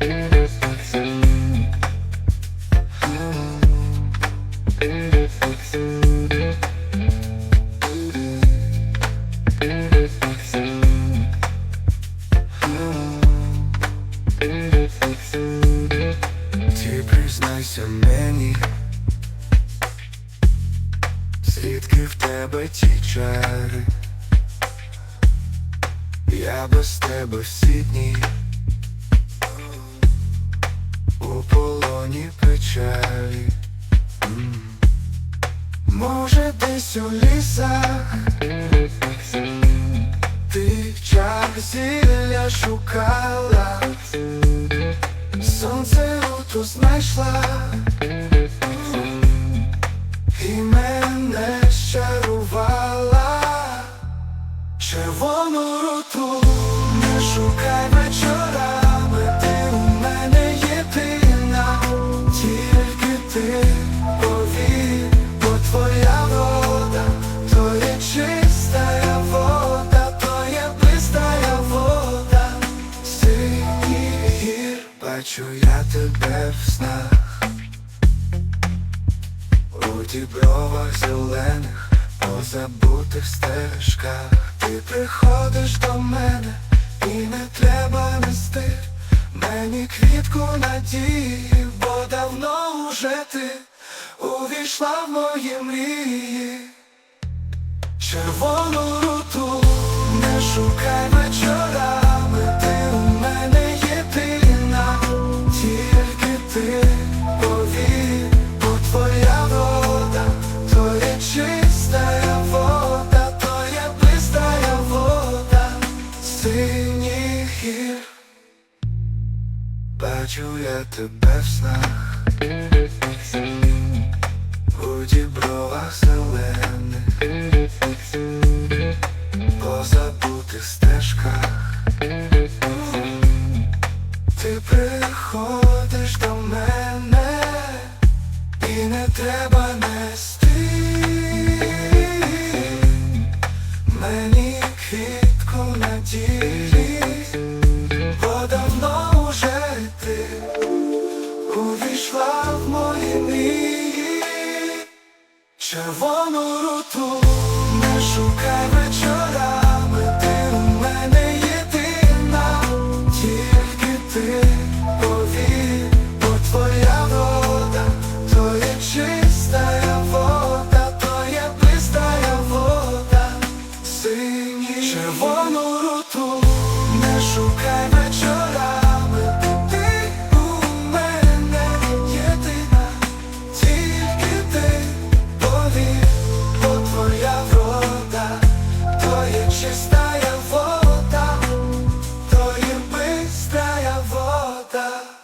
Ти признайся мені, звідки в тебе ті чари, я без тебе всі дні полоні печалі. Може, десь у лісах ти чак зілля шукала. Сонце руту знайшла бо твоя вода, то є чистая вода, то є бистая вода, синій бачу я тебе в снах. У дібровах зелених, по забутих стежках Ти приходиш до мене і не треба нести Мені квітку надії, бо давно уже ти увійшла в мої мрії. Червону руту не шукай вечорами, ти у мене єдина, тільки ти повір, бо твоя вода, то є чистая вода, то є бистая вода, синіх гір. Бачу я тебе в снах, червону руту не шукай вечорами, ти у мене єдина, тільки ти повір, бо твоя вода, то є чиста вода, то є блистая вода, синій червону руту не шукай. porta